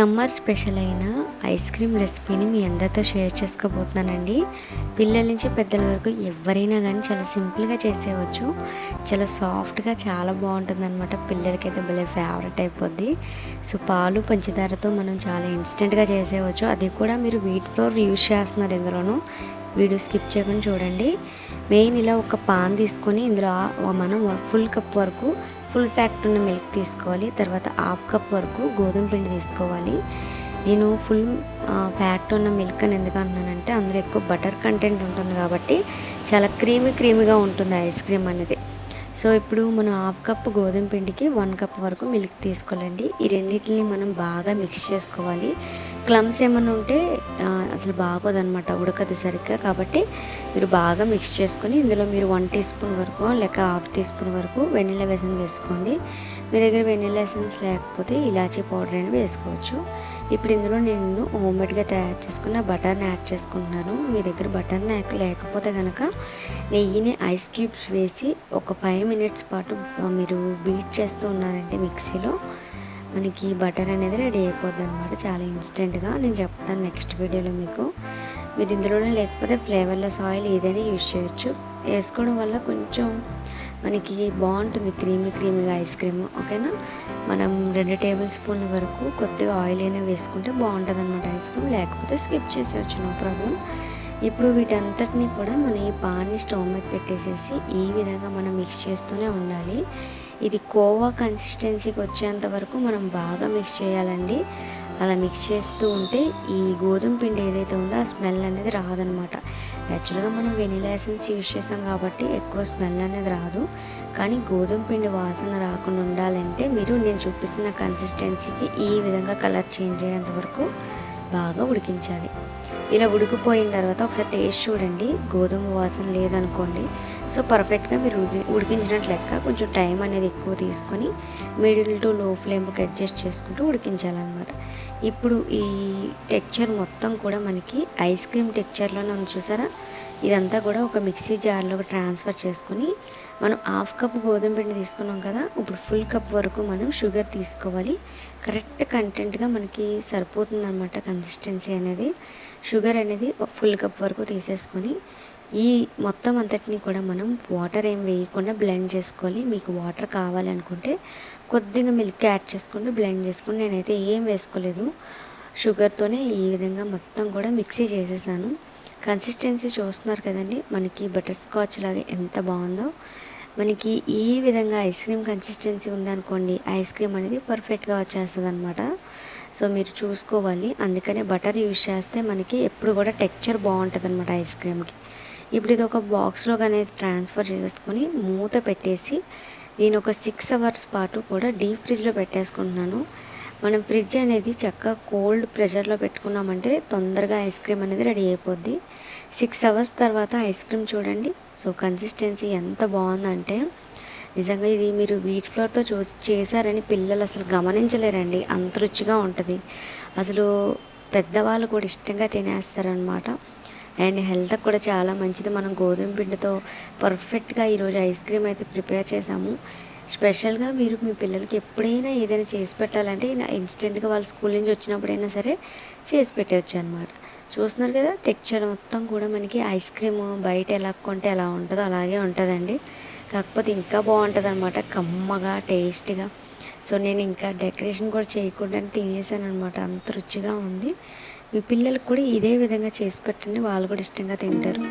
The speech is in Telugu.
సమ్మర్ స్పెషల్ అయిన ఐస్ క్రీమ్ రెసిపీని మీ అందరితో షేర్ చేసుకోబోతున్నానండి. పిల్లల నుంచి పెద్దల వరకు ఎవరైనా కానీ చాలా సింపుల్గా చేసేయవచ్చు చాలా సాఫ్ట్గా చాలా బాగుంటుంది అనమాట పిల్లలకైతే భలే ఫేవరెట్ అయిపోద్ది. సో పాలు పంచదారతో మనం చాలా ఇన్స్టెంట్గా చేసేయవచ్చు అది కూడా మీరు వీట్ ఫ్లోర్ యూజ్ చేస్తున్నారు ఇందులోనూ. వీడియో స్కిప్ చేయకుండా చూడండి. మెయిన్ ఇలా ఒక పాన్ తీసుకొని ఇందులో మనం ఫుల్ కప్ వరకు ఫుల్ ఫ్యాక్ట్ ఉన్న మిల్క్ తీసుకోవాలి. తర్వాత హాఫ్ కప్ వరకు గోధుమ పిండి తీసుకోవాలి. నేను ఫుల్ ఫ్యాట్ ఉన్న మిల్క్ అని ఎందుకు అంటున్నానంటే అందులో ఎక్కువ బటర్ కంటెంట్ ఉంటుంది కాబట్టి చాలా క్రీమీ క్రీమీగా ఉంటుంది ఐస్ క్రీమ్ అనేది. సో ఇప్పుడు మనం హాఫ్ కప్ గోధుమ పిండికి వన్ కప్ వరకు మిల్క్ తీసుకోవాలండి. ఈ రెండింటిని మనం బాగా మిక్స్ చేసుకోవాలి. క్లమ్స్ ఏమైనా ఉంటే అసలు అసలు బాగోదన్నమాట ఉడకది సరిగ్గా. కాబట్టి మీరు బాగా మిక్స్ చేసుకొని ఇందులో మీరు వన్ టీ స్పూన్ వరకు లేక హాఫ్ టీ స్పూన్ వరకు వెనిలా ఎసెన్స్ వేసుకోండి. మీ దగ్గర వెనిలా ఎసెన్స్ లేకపోతే ఇలాచీ పౌడర్ అయినా వేసుకోవచ్చు. ఇప్పుడు ఇందులో నేను హోమ్మేడ్గా తయారు చేసుకున్న బటర్ని యాడ్ చేసుకుంటున్నాను. మీ దగ్గర బటర్ లేకపోతే కనుక నెయ్యిని ఐస్ క్యూబ్స్ వేసి ఒక ఫైవ్ మినిట్స్ పాటు మీరు బీట్ చేస్తూ ఉన్నారంటే మిక్సీలో మనకి బటర్ అనేది రెడీ అయిపోద్ది అనమాట చాలా ఇన్స్టెంట్గా నేను చెప్తాను నెక్స్ట్ వీడియోలో మీకు. మీరు ఇందులోనే లేకపోతే ఫ్లేవర్లెస్ ఆయిల్ ఏదైనా యూజ్ చేయొచ్చు. వేసుకోవడం వల్ల కొంచెం మనకి బాగుంటుంది. క్రీమీ క్రీమీగా ఐస్ క్రీమ్ ఓకేనా? మనం రెండు టేబుల్ స్పూన్ల వరకు కొద్దిగా ఆయిల్ అయినా వేసుకుంటే బాగుంటుంది అనమాట ఐస్ క్రీమ్. లేకపోతే స్కిప్ చేసేయచ్చు నో ప్రాబ్లం ఇప్పుడు వీటంతటిని కూడా మనం ఈ పాన్ని స్టవ్ మీద పెట్టేసేసి ఈ విధంగా మనం మిక్స్ చేస్తూనే ఉండాలి. ఇది కోవా కన్సిస్టెన్సీకి వచ్చేంత వరకు మనం బాగా మిక్స్ చేయాలండి. అలా మిక్స్ చేస్తూ ఉంటే ఈ గోధుమ పిండి ఏదైతే ఉందో ఆ స్మెల్ అనేది రాదనమాట. యాక్చువల్గా మనం వెనిలా ఎసెన్స్ యూజ్ చేసాం కాబట్టి ఎక్కువ స్మెల్ అనేది రాదు. కానీ గోధుమ పిండి వాసన రాకుండా ఉండాలంటే మీరు నేను చూపిస్తున్న కన్సిస్టెన్సీకి ఈ విధంగా కలర్ చేంజ్ అయ్యేంత వరకు బాగా ఉడికించాలి. ఇలా ఉడికిపోయిన తర్వాత ఒకసారి టేస్ట్ చూడండి. గోధుమ వాసన లేదనుకోండి సో పర్ఫెక్ట్గా మీరు ఉడికి ఉడికించినట్లు లెక్క కొంచెం టైం అనేది ఎక్కువ తీసుకొని మిడిల్ టు లో ఫ్లేమ్కి అడ్జస్ట్ చేసుకుంటూ ఉడికించాలన్నమాట. ఇప్పుడు ఈ టెక్చర్ మొత్తం కూడా మనకి ఐస్ క్రీమ్ టెక్చర్లోనే ఉంది చూసారా? ఇదంతా కూడా ఒక మిక్సీ జార్లోకి ట్రాన్స్ఫర్ చేసుకుని మనం హాఫ్ కప్ గోధుమ పిండి తీసుకున్నాం కదా ఇప్పుడు ఫుల్ కప్ వరకు మనం షుగర్ తీసుకోవాలి. కరెక్ట్ కంటెంట్గా మనకి సరిపోతుంది అనమాట కన్సిస్టెన్సీ అనేది. షుగర్ అనేది ఫుల్ కప్ వరకు తీసేసుకొని ఈ మొత్తం అంతటిని కూడా మనం వాటర్ ఏం వేయకుండా బ్లెండ్ చేసుకోవాలి మీకు వాటర్ కావాలనుకుంటే కొద్దిగా మిల్క్ యాడ్ చేసుకుంటూ బ్లెండ్ చేసుకుని నేనైతే ఏం వేసుకోలేదు. షుగర్తోనే ఈ విధంగా మొత్తం కూడా మిక్సీ చేసేసాను. కన్సిస్టెన్సీ చూస్తున్నారు కదండి మనకి బటర్ స్కాచ్ లాగా ఎంత బాగుందో. మనకి ఈ విధంగా ఐస్ క్రీమ్ కన్సిస్టెన్సీ ఉందనుకోండి ఐస్ క్రీమ్ అనేది పర్ఫెక్ట్గా వచ్చేస్తుంది అనమాట సో మీరు చూసుకోవాలి. అందుకనే బటర్ యూజ్ చేస్తే మనకి ఎప్పుడు కూడా టెక్చర్ బాగుంటుంది అనమాట ఐస్ క్రీమ్కి ఇప్పుడు ఇది ఒక బాక్స్లోకి అనేది ట్రాన్స్ఫర్ చేసుకొని మూత పెట్టేసి నేను ఒక సిక్స్ అవర్స్ పాటు కూడా డీప్ ఫ్రిడ్జ్లో పెట్టేసుకుంటున్నాను. మనం ఫ్రిడ్జ్ అనేది చక్కగా కోల్డ్ ప్రెషర్లో పెట్టుకున్నామంటే తొందరగా ఐస్ క్రీమ్ అనేది రెడీ అయిపోద్ది. సిక్స్ అవర్స్ తర్వాత ఐస్ క్రీమ్ చూడండి. సో కన్సిస్టెన్సీ ఎంత బాగుందంటే నిజంగా ఇది మీరు వీట్ ఫ్లోర్తో చూ చేశారని పిల్లలు అసలు గమనించలేరండి. అంత రుచిగా ఉంటుంది. అసలు పెద్దవాళ్ళు కూడా ఇష్టంగా తినేస్తారనమాట అండ్ హెల్త్ కూడా చాలా మంచిది. మనం గోధుమ పిండితో పర్ఫెక్ట్గా ఈరోజు ఐస్ క్రీమ్ అయితే ప్రిపేర్ చేసాము స్పెషల్గా మీరు మీ పిల్లలకి ఎప్పుడైనా ఏదైనా చేసి పెట్టాలంటే ఇన్స్టెంట్గా వాళ్ళ స్కూల్ నుంచి వచ్చినప్పుడైనా సరే చేసి పెట్టవచ్చు అనమాట చూస్తున్నారు కదా టెక్చర్ మొత్తం కూడా మనకి ఐస్ క్రీమ్ బయట ఎలా కొంటే ఎలా ఉంటుందో అలాగే ఉంటుందండి. కాకపోతే ఇంకా బాగుంటుంది అనమాట కమ్మగా టేస్ట్గా. సో నేను ఇంకా డెకరేషన్ కూడా చేయకుండా తినేసాను అనమాట అంత రుచిగా ఉంది. మీ పిల్లలకు కూడా ఇదే విధంగా చేసి పెట్టండి. వాళ్ళు కూడా ఇష్టంగా తింటారు.